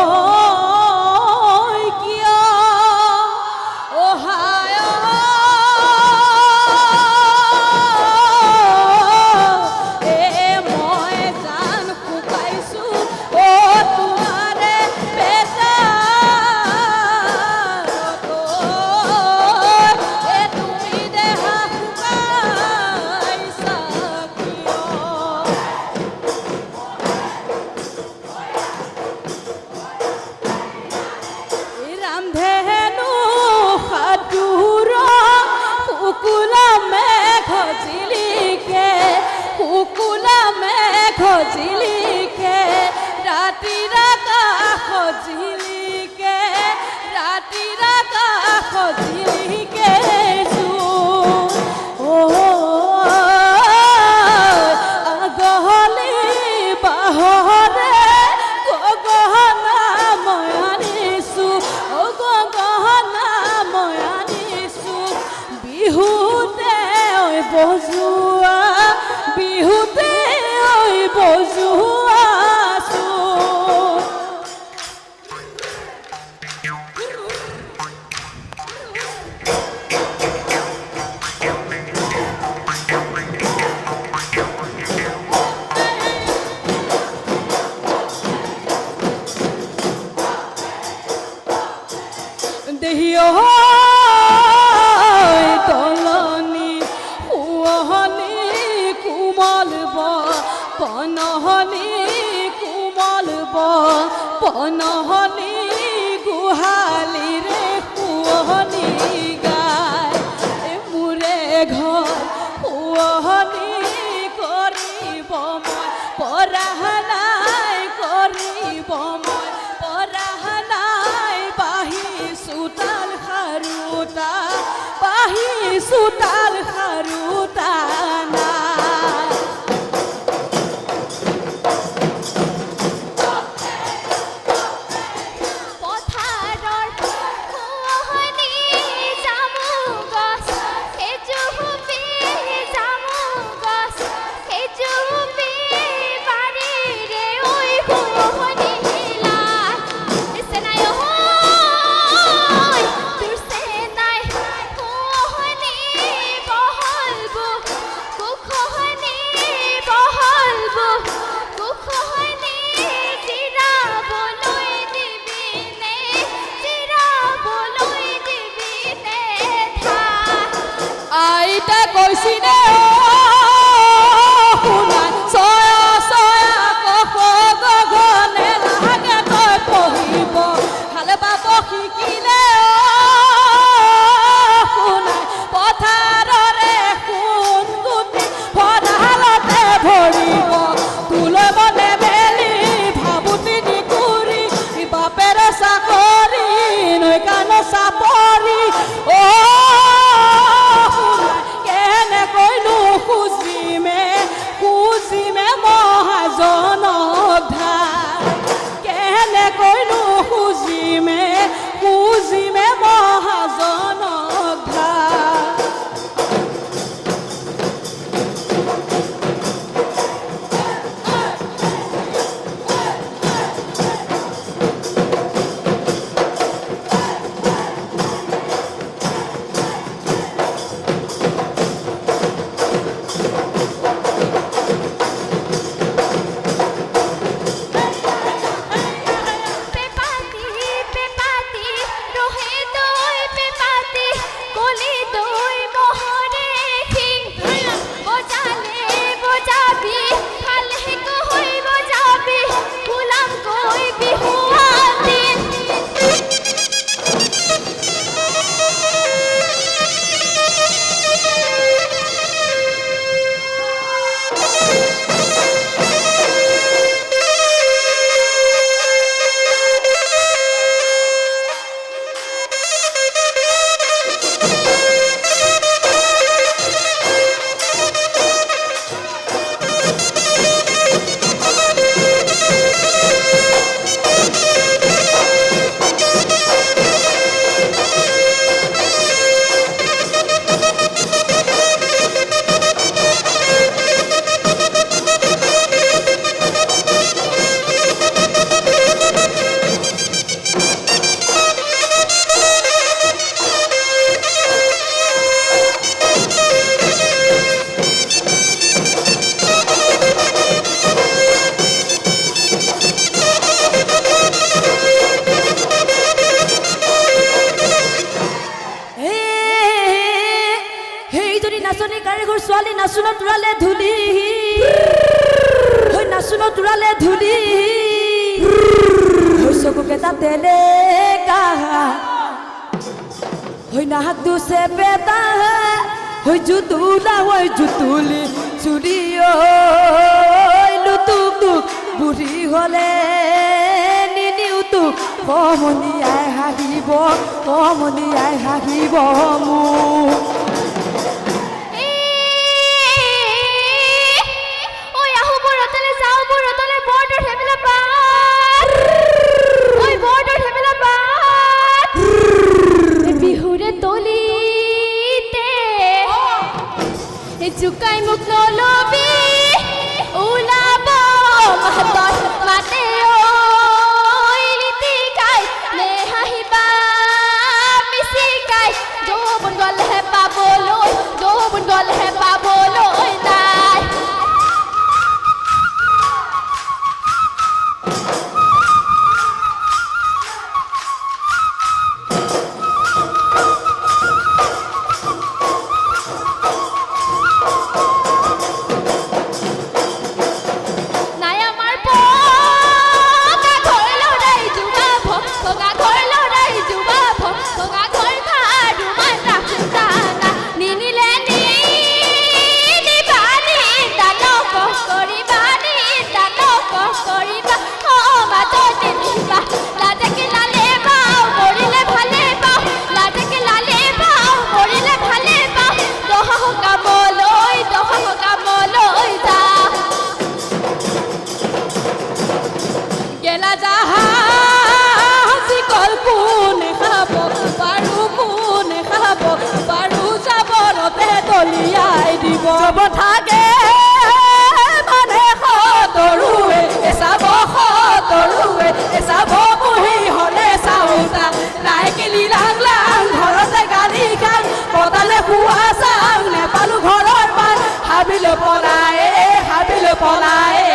Oh. দেহিও তলনি কুহনি কুমল পনহনি কুমল পনহনি, গুহালি রে কুহনি গায়। মুরে ঘর কুহনি করিব পরাহনায় করিব মই। নাহি সুতাল খা i see Dulcinea. নাচুনত উড়ালে ধুলি। হৈ নাচুনত উড়ালে ধুলি। হৈ চকুকেইটা তেনেকা হৈ নাহাকটো চেপেটা হৈ জুতুলা হৈ জুতুলি চুৰি লুটুক তোক বুঢ়ী হ'লে নিনিওতো কমনীয়াই হাঁহিব কমনীয়াই হাঁহিব মোক হাবিল পলায় হাবিল পলায়